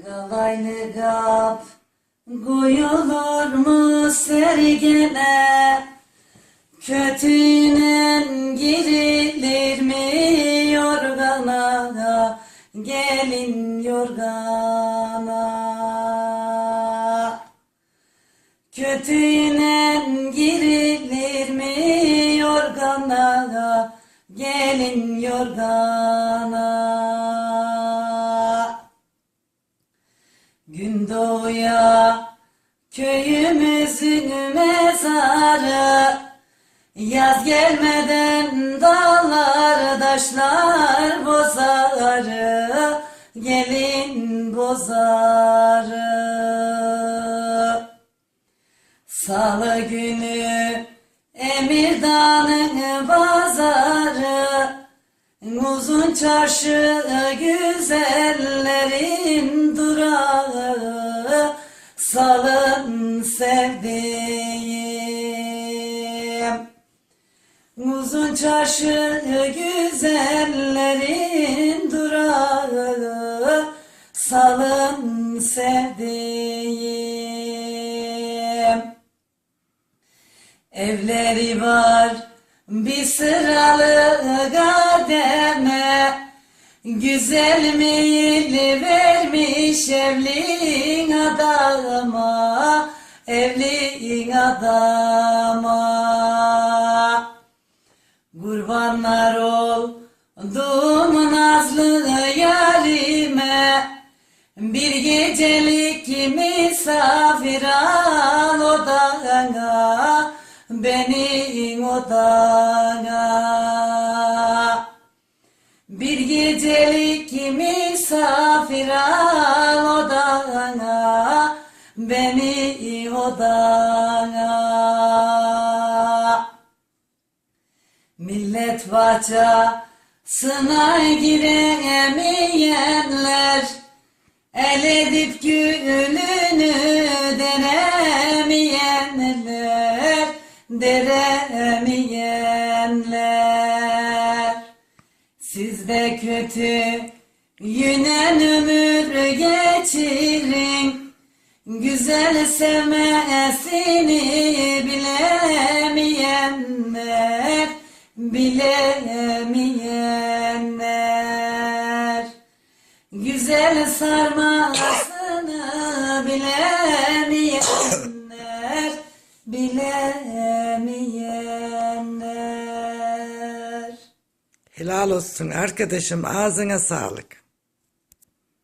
Galaylı kap koyulur mu sergene Kötünen girilir mi yorgana Gelin yorgana? Kötünen girilir mi yorgana Gelin yorgana Gün doğuya köyümüzün mezarı. Yaz gelmeden dağlar taşlar bozarı. Gelin bozarı. Salı günü Emirdağ'ın pazarı Uzun çarşı güzellerin durağı Salın sevdiğim. Uzun çarşı güzellerin durağı Salın sevdiğim. Evleri var bir sıralı kademe Güzel meyilli vermiş evlin adama Evlin adama. Kurbanlar oldum nazlı yarime Bir gecelik misafir al odana Benim odana. Bir gecelik misafir al odana Beni odana. Millet bahçesine giremeyenler Deremeyenler Siz de kötü yünen ömür geçirin. Güzel sevmesini bilemeyenler Bilemeyenler. Güzel sarmasını Helal olsun arkadaşım ağzına sağlık.